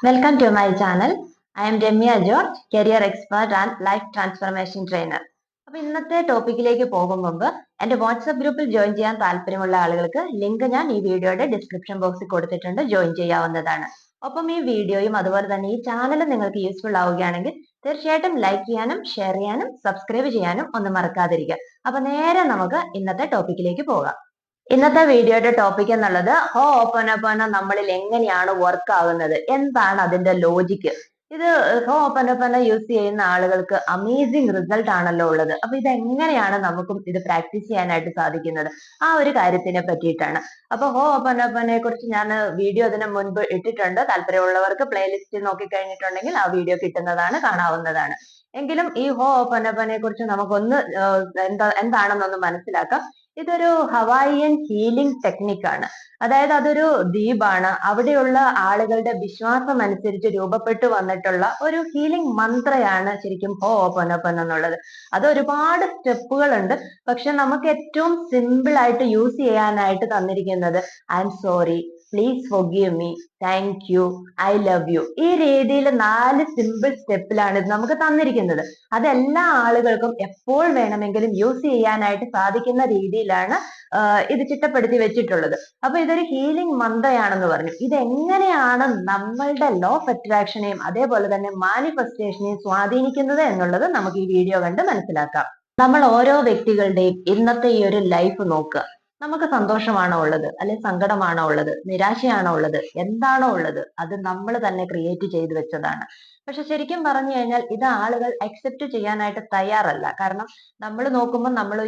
Welcome to my channel I am Remya George career expert and life transformation trainer അപ്പൊ ഇന്നത്തെ ടോപ്പിക്കിലേക്ക് പോകും മുമ്പ് എന്റെ വാട്സ്ആപ്പ് ഗ്രൂപ്പിൽ ജോയിൻ ചെയ്യാൻ താല്പര്യമുള്ള ആളുകൾക്ക് ലിങ്ക് ഞാൻ ഈ വീഡിയോയുടെ ഡിസ്ക്രിപ്ഷൻ ബോക്സിൽ കൊടുത്തിട്ടുണ്ട്. ജോയിൻ ചെയ്യാവുന്നതാണ്. ഒപ്പം ഈ വീഡിയോയും അതുപോലെ തന്നെ ഈ ചാനലും നിങ്ങൾക്ക് യൂസ്ഫുൾ ആവുകയാണെങ്കിൽ തീർച്ചയായിട്ടും ലൈക്ക് ചെയ്യാനും ഷെയർ ചെയ്യാനും സബ്സ്ക്രൈബ് ചെയ്യാനും ഒന്നും മറക്കാതിരിക്കുക. അപ്പൊ നേരെ നമുക്ക് ഇന്നത്തെ ടോപ്പിക്കിലേക്ക് പോകാം. ഇന്നത്തെ വീഡിയോയുടെ ടോപ്പിക് എന്നുള്ളത് ഹോ ഓപ്പനപ്പന നമ്മളിൽ എങ്ങനെയാണ് വർക്ക് ആകുന്നത് എന്താണ് അതിന്റെ ലോജിക്ക് ഇത് ഹോ ഓപ്പനപ്പന യൂസ് ചെയ്യുന്ന ആളുകൾക്ക് അമേസിംഗ് റിസൾട്ട് ആണല്ലോ ഉള്ളത്. അപ്പൊ ഇത് എങ്ങനെയാണ് നമുക്കും ഇത് പ്രാക്ടീസ് ചെയ്യാനായിട്ട് സാധിക്കുന്നത്? ആ ഒരു കാര്യത്തിനെ പറ്റിയിട്ടാണ്. അപ്പൊ ഹോ ഓപ്പനപ്പനെ കുറിച്ച് ഞാൻ വീഡിയോ അതിന് മുൻപ് ഇട്ടിട്ടുണ്ട്. താല്പര്യമുള്ളവർക്ക് പ്ലേലിസ്റ്റ് നോക്കി കഴിഞ്ഞിട്ടുണ്ടെങ്കിൽ ആ വീഡിയോ കിട്ടുന്നതാണ് കാണാവുന്നതാണ്. എങ്കിലും ഈ ഹോ ഓപ്പനപ്പനെ കുറിച്ച് നമുക്കൊന്ന് എന്താ എന്താണെന്നൊന്ന് മനസ്സിലാക്കാം. ഇതൊരു ഹവായിയൻ ഹീലിംഗ് ടെക്നിക്കാണ് അതായത് അതൊരു ദ്വീപാണ്. അവിടെയുള്ള ആളുകളുടെ വിശ്വാസം അനുസരിച്ച് രൂപപ്പെട്ടു വന്നിട്ടുള്ള ഒരു ഹീലിംഗ് മന്ത്രയാണ് ശരിക്കും ഹോ ഓപ്പനോപ്പൻ എന്നുള്ളത്. അത് ഒരുപാട് സ്റ്റെപ്പുകൾ ഉണ്ട്. പക്ഷെ നമുക്ക് ഏറ്റവും സിമ്പിൾ ആയിട്ട് യൂസ് ചെയ്യാനായിട്ട് തന്നിരിക്കുന്നത് I am sorry please forgive me thank you I love you ഈ രീതിയിൽ നാല് സിമ്പിൾ സ്റ്റെപ്പിലാണ് ഇത് നമുക്ക് തന്നിരിക്കുന്നത്. അത് എല്ലാ ആളുകൾക്കും എപ്പോൾ വേണമെങ്കിലും യൂസ് ചെയ്യാനായിട്ട് സാധിക്കുന്ന രീതിയിലാണ് ഇത് ചിട്ടപ്പെടുത്തി വെച്ചിട്ടുള്ളത്. അപ്പൊ ഇതൊരു ഹീലിംഗ് മന്ത്രയാണെന്ന് പറഞ്ഞു. ഇത് എങ്ങനെയാണ് നമ്മളുടെ ലോ ഓഫ് അട്രാക്ഷനെയും അതേപോലെ തന്നെ മാനിഫെസ്റ്റേഷനെയും സ്വാധീനിക്കുന്നത് എന്നുള്ളത് നമുക്ക് ഈ വീഡിയോ കണ്ട് മനസ്സിലാക്കാം. നമ്മൾ ഓരോ വ്യക്തികളുടെയും ഇന്നത്തെ ഈ ഒരു ലൈഫ് നോക്കുക. നമുക്ക് സന്തോഷമാണോ ഉള്ളത്? അല്ലെ സങ്കടമാണോ ഉള്ളത്? നിരാശയാണോ ഉള്ളത്? എന്താണോ ഉള്ളത്? അത് നമ്മൾ തന്നെ ക്രിയേറ്റ് ചെയ്തു വെച്ചതാണ്. പക്ഷെ ശരിക്കും പറഞ്ഞു കഴിഞ്ഞാൽ ഇത് ആളുകൾ അക്സെപ്റ്റ് ചെയ്യാനായിട്ട് തയ്യാറല്ല. കാരണം നമ്മൾ നോക്കുമ്പോൾ നമ്മൾ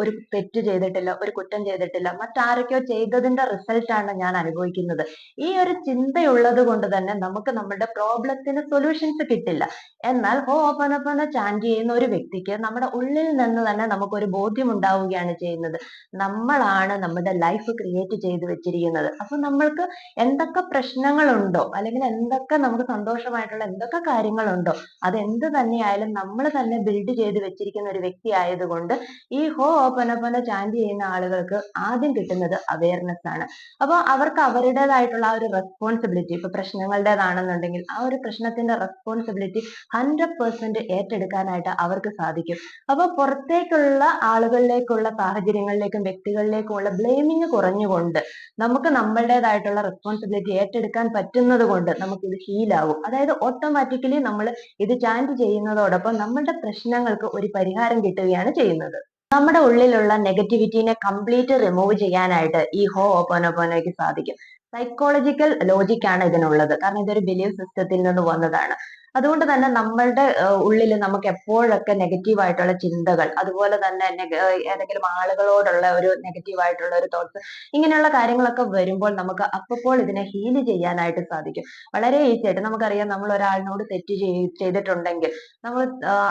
ഒരു തെറ്റ് ചെയ്തിട്ടില്ല ഒരു കുറ്റം ചെയ്തിട്ടില്ല മറ്റാരൊക്കെയോ ചെയ്തതിന്റെ റിസൾട്ട് ആണ് ഞാൻ അനുഭവിക്കുന്നത്. ഈ ഒരു ചിന്തയുള്ളത് കൊണ്ട് തന്നെ നമുക്ക് നമ്മുടെ പ്രോബ്ലത്തിന് സൊല്യൂഷൻസ് കിട്ടില്ല. എന്നാൽ ഹോ ഓപ്പനപ്പന ചാൻഡ് ചെയ്യുന്ന ഒരു വ്യക്തിക്ക് നമ്മുടെ ഉള്ളിൽ നിന്ന് തന്നെ നമുക്കൊരു ബോധ്യം ഉണ്ടാവുകയാണ് ചെയ്യുന്നത്. നമ്മളാണ് നമ്മുടെ ലൈഫ് ക്രിയേറ്റ് ചെയ്ത് വെച്ചിരിക്കുന്നത്. അപ്പൊ നമ്മൾക്ക് എന്തൊക്കെ പ്രശ്നങ്ങളുണ്ടോ അല്ലെങ്കിൽ എന്തൊക്കെ നമുക്ക് സന്തോഷമായിട്ടുള്ള എന്തൊക്കെ കാര്യങ്ങളുണ്ടോ? അത് എന്ത് തന്നെയായാലും നമ്മൾ തന്നെ ബിൽഡ് ചെയ്ത് വെച്ചിരിക്കുന്ന ഒരു വ്യക്തി ആയതുകൊണ്ട് ഈ ഹോ ഓപ്പനപ്പന ചാൻഡ് ചെയ്യുന്ന ആളുകൾക്ക് ആദ്യം കിട്ടുന്നത് അവയർനെസ് ആണ്. അപ്പോൾ അവർക്ക് അവരുടേതായിട്ടുള്ള ആ ഒരു റെസ്പോൺസിബിലിറ്റി ഇപ്പൊ പ്രശ്നങ്ങളുടേതാണെന്നുണ്ടെങ്കിൽ ആ ഒരു പ്രശ്നത്തിന്റെ റെസ്പോൺസിബിലിറ്റി ഹൺഡ്രഡ് പെർസെന്റ് ഏറ്റെടുക്കാനായിട്ട് അവർക്ക് സാധിക്കും. അപ്പോൾ പുറത്തേക്കുള്ള ആളുകളിലേക്കുള്ള സാഹചര്യങ്ങളിലേക്കും വ്യക്തികളിലേക്കുമുള്ള ബ്ലെയിമിങ് കുറഞ്ഞുകൊണ്ട് നമുക്ക് നമ്മളുടേതായിട്ടുള്ള റെസ്പോൺസിബിലിറ്റി ഏറ്റെടുക്കാൻ പറ്റുന്നത് കൊണ്ട് നമുക്ക് ഇത് ആവും. അതായത് ഓട്ടോമാറ്റിക്കലി നമ്മൾ ഇത് ചാൻഡ് ചെയ്യുന്നതോടൊപ്പം നമ്മളുടെ പ്രശ്നങ്ങൾക്ക് ഒരു പരിഹാരം കിട്ടുകയാണ് ചെയ്യുന്നത്. നമ്മുടെ ഉള്ളിലുള്ള നെഗറ്റിവിറ്റിനെ കംപ്ലീറ്റ് റിമൂവ് ചെയ്യാനായിട്ട് ഈ ഹോ ഓപ്പനോപ്പനോയ്ക്ക് സാധിക്കും. സൈക്കോളജിക്കൽ ലോജിക് ആണ് ഇതിനുള്ളത്. കാരണം ഇതൊരു ബിലീവ് സിസ്റ്റത്തിൽ നിന്ന് വന്നതാണ്. അതുകൊണ്ട് തന്നെ നമ്മളുടെ ഉള്ളിൽ നമുക്ക് എപ്പോഴൊക്കെ നെഗറ്റീവ് ആയിട്ടുള്ള ചിന്തകൾ അതുപോലെ തന്നെ ഏതെങ്കിലും ആളുകളോടുള്ള ഒരു നെഗറ്റീവ് ആയിട്ടുള്ള ഒരു തോട്ട്സ് ഇങ്ങനെയുള്ള കാര്യങ്ങളൊക്കെ വരുമ്പോൾ നമുക്ക് അപ്പോൾ ഇതിനെ ഹീൽ ചെയ്യാനായിട്ട് സാധിക്കും. വളരെ ഈസി ആയിട്ട് നമുക്കറിയാം നമ്മൾ ഒരാളിനോട് തെറ്റ് ചെയ്തിട്ടുണ്ടെങ്കിൽ നമ്മൾ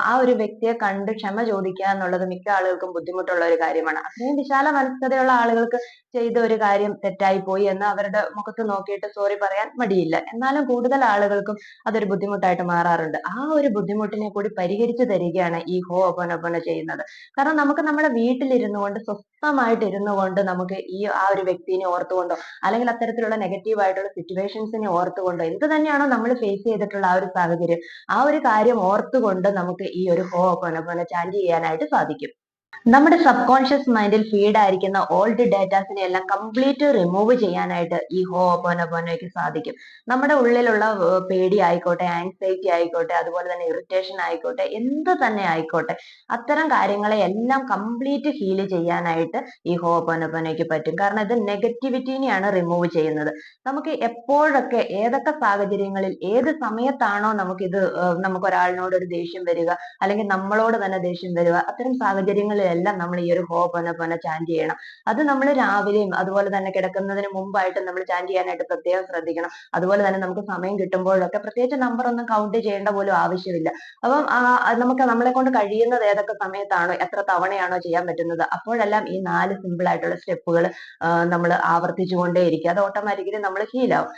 ആ ഒരു വ്യക്തിയെ കണ്ട് ക്ഷമ ചോദിക്കുക എന്നുള്ളത് മിക്ക ആളുകൾക്കും ബുദ്ധിമുട്ടുള്ള ഒരു കാര്യമാണ്. അത്രയും വിശാല മനസ്സതയുള്ള ആളുകൾക്ക് ചെയ്ത ഒരു കാര്യം തെറ്റായി പോയി എന്ന് അവരുടെ മുഖത്ത് നോക്കിയിട്ട് സോറി പറയാൻ മടിയില്ല. എന്നാലും കൂടുതൽ ആളുകൾക്കും അതൊരു ബുദ്ധിമുട്ടായിട്ട് മാറാറുണ്ട്. ആ ഒരു ബുദ്ധിമുട്ടിനെ കൂടി പരിഹരിച്ചു തരികയാണ് ഈ ഹോ ഒപ്പനൊപ്പന ചെയ്യുന്നത്. കാരണം നമുക്ക് നമ്മുടെ വീട്ടിലിരുന്നു കൊണ്ട് സ്വസ്ഥമായിട്ട് ഇരുന്നു കൊണ്ട് നമുക്ക് ഈ ആ ഒരു വ്യക്തിനെ ഓർത്തുകൊണ്ടോ അല്ലെങ്കിൽ അത്തരത്തിലുള്ള നെഗറ്റീവ് ആയിട്ടുള്ള സിറ്റുവേഷൻസിനെ ഓർത്തുകൊണ്ടോ എന്ത് തന്നെയാണോ നമ്മൾ ഫേസ് ചെയ്തിട്ടുള്ള ആ ഒരു സാഹചര്യം ആ ഒരു കാര്യം ഓർത്തുകൊണ്ട് നമുക്ക് ഈ ഒരു ഹോ ഒപ്പനൊപ്പന ചാൻഡ് ചെയ്യാനായിട്ട് സാധിക്കും. നമ്മുടെ സബ് കോൺഷ്യസ് മൈൻഡിൽ ഫീഡ് ആയിരിക്കുന്ന ഓൾഡ് ഡേറ്റാസിനെ എല്ലാം കംപ്ലീറ്റ് റിമൂവ് ചെയ്യാനായിട്ട് ഈ ഹോ ഓപ്പോനോപ്പോനോയ്ക്ക് സാധിക്കും. നമ്മുടെ ഉള്ളിലുള്ള പേടി ആയിക്കോട്ടെ ആൻസൈറ്റി ആയിക്കോട്ടെ അതുപോലെ തന്നെ ഇറിറ്റേഷൻ ആയിക്കോട്ടെ എന്ത് തന്നെ ആയിക്കോട്ടെ അത്തരം കാര്യങ്ങളെ എല്ലാം കംപ്ലീറ്റ് ഹീൽ ചെയ്യാനായിട്ട് ഈ ഹോ ഓപ്പോനോപ്പോനോയ്ക്ക് പറ്റും. കാരണം ഇത് നെഗറ്റിവിറ്റിനെയാണ് റിമൂവ് ചെയ്യുന്നത്. നമുക്ക് എപ്പോഴൊക്കെ ഏതൊക്കെ സാഹചര്യങ്ങളിൽ ഏത് സമയത്താണോ നമുക്കിത് നമുക്ക് ഒരാളിനോട് ഒരു ദേഷ്യം വരിക അല്ലെങ്കിൽ നമ്മളോട് തന്നെ ദേഷ്യം വരിക അത്തരം സാഹചര്യങ്ങളിൽ എല്ലാം നമ്മൾ ഈ ഒരു ഹോപനപന ചാന്റ് ചെയ്യണം. അത് നമ്മൾ രാവിലെയും അതുപോലെ തന്നെ കിടക്കുന്നതിന് മുമ്പായിട്ട് നമ്മൾ ചാന്റ് ചെയ്യാനായിട്ട് പ്രത്യേകം ശ്രദ്ധിക്കണം. അതുപോലെ തന്നെ നമുക്ക് സമയം കിട്ടുമ്പോഴൊക്കെ പ്രത്യേകിച്ച് നമ്പർ ഒന്നും കൗണ്ട് ചെയ്യേണ്ട പോലും ആവശ്യമില്ല. അപ്പം നമുക്ക് നമ്മളെ കൊണ്ട് കഴിയുന്നത് ഏതൊക്കെ സമയത്താണോ എത്ര തവണയാണോ ചെയ്യാൻ പറ്റുന്നത് അപ്പോഴെല്ലാം ഈ നാല് സിമ്പിൾ ആയിട്ടുള്ള സ്റ്റെപ്പുകൾ നമ്മൾ ആവർത്തിച്ചുകൊണ്ടേയിരിക്കും അത് ഓട്ടോമാറ്റിക്കലി നമ്മൾ ഹീലാവും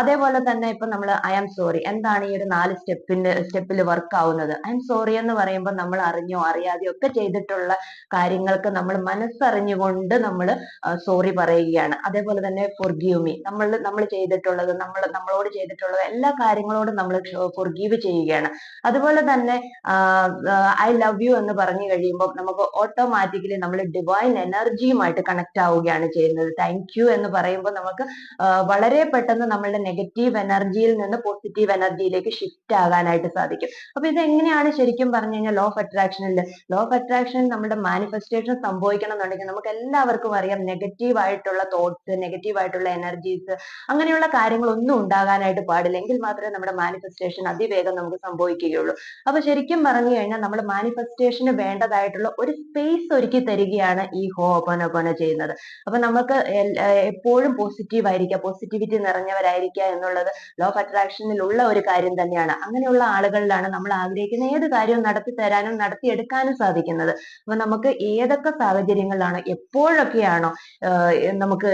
അതേപോലെ തന്നെ ഇപ്പൊ നമ്മൾ ഐ ആം സോറി എന്താണ് ഈ ഒരു നാല് സ്റ്റെപ്പിന്റെ സ്റ്റെപ്പിൽ വർക്ക് ആവുന്നത്? ഐ ആം സോറി എന്ന് പറയുമ്പോൾ നമ്മൾ അറിഞ്ഞോ അറിയാതെയോ ഒക്കെ ചെയ്തിട്ടുള്ള കാര്യങ്ങൾക്ക് നമ്മൾ മനസ്സറിഞ്ഞുകൊണ്ട് നമ്മൾ സോറി പറയുകയാണ്. അതേപോലെ തന്നെ forgive മീ നമ്മൾ നമ്മൾ ചെയ്തിട്ടുള്ളത് നമ്മൾ നമ്മളോട് ചെയ്തിട്ടുള്ളത് എല്ലാ കാര്യങ്ങളോടും നമ്മൾ ഫോർഗീവ് ചെയ്യുകയാണ്. അതുപോലെ തന്നെ ഐ ലവ് യു എന്ന് പറഞ്ഞു കഴിയുമ്പോൾ നമുക്ക് ഓട്ടോമാറ്റിക്കലി നമ്മൾ ഡിവൈൻ എനർജിയുമായിട്ട് കണക്ട് ആവുകയാണ് ചെയ്യുന്നത്. താങ്ക് യു എന്ന് പറയുമ്പോൾ നമുക്ക് വളരെ പെട്ടെന്ന് നമ്മളുടെ നെഗറ്റീവ് എനർജിയിൽ നിന്ന് പോസിറ്റീവ് എനർജിയിലേക്ക് ഷിഫ്റ്റ് ആകാനായിട്ട് സാധിക്കും. അപ്പൊ ഇത് എങ്ങനെയാണ് ശരിക്കും പറഞ്ഞു കഴിഞ്ഞാൽ ലോ ഓഫ് അട്രാക്ഷനിൽ ലോ? ഓഫ് അട്രാക്ഷൻ നമ്മുടെ മാനിഫെസ്റ്റേഷൻ സംഭവിക്കണം എന്നുണ്ടെങ്കിൽ നമുക്ക് എല്ലാവർക്കും അറിയാം നെഗറ്റീവ് ആയിട്ടുള്ള തോട്ട്സ് നെഗറ്റീവ് ആയിട്ടുള്ള എനർജീസ് അങ്ങനെയുള്ള കാര്യങ്ങളൊന്നും ഉണ്ടാകാനായിട്ട് പാടില്ല. എങ്കിൽ മാത്രമേ നമ്മുടെ മാനിഫെസ്റ്റേഷൻ അതിവേഗം നമുക്ക് സംഭവിക്കുകയുള്ളൂ. അപ്പൊ ശരിക്കും പറഞ്ഞു കഴിഞ്ഞാൽ നമ്മൾ മാനിഫെസ്റ്റേഷന് വേണ്ടതായിട്ടുള്ള ഒരു സ്പേസ് ഒരുക്കി തരികയാണ് ഈ ഹോപ്പനോപ്പന ചെയ്യുന്നത്. അപ്പൊ നമുക്ക് എപ്പോഴും പോസിറ്റീവ് ആയിരിക്കുക പോസിറ്റിവിറ്റി നിറഞ്ഞവരായിരിക്കുക എന്നുള്ളത് ലോ ഓഫ് അട്രാക്ഷനിൽ ഉള്ള ഒരു കാര്യം തന്നെയാണ്. അങ്ങനെയുള്ള ആളുകളിലാണ് നമ്മൾ ആഗ്രഹിക്കുന്ന ഏത് കാര്യവും നടത്തി തരാനും നടത്തിയെടുക്കാനും സാധിക്കുന്നത്. അപ്പൊ നമുക്ക് ഏതൊക്കെ സാഹചര്യങ്ങളിലാണ് എപ്പോഴൊക്കെയാണോ നമുക്ക്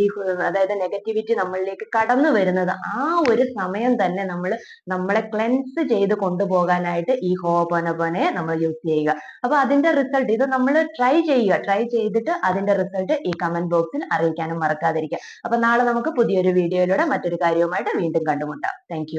ഈ അതായത് നെഗറ്റിവിറ്റി നമ്മളിലേക്ക് കടന്നു വരുന്നത് ആ ഒരു സമയം തന്നെ നമ്മൾ നമ്മളെ ക്ലെൻസ് ചെയ്ത് കൊണ്ടുപോകാനായിട്ട് ഈ ഹോപനപനെ നമ്മൾ യൂസ് ചെയ്യുക. അപ്പൊ അതിന്റെ റിസൾട്ട് ഇത് നമ്മൾ ട്രൈ ചെയ്യുക. ട്രൈ ചെയ്തിട്ട് അതിന്റെ റിസൾട്ട് ഈ കമന്റ് ബോക്സിൽ അറിയിക്കാനും മറക്കാതിരിക്കുക. അപ്പൊ നാളെ നമുക്ക് പുതിയൊരു വീഡിയോയിലൂടെ മറ്റൊരു കാര്യവുമായിട്ട് വീണ്ടും കണ്ടുമുട്ടാം. താങ്ക്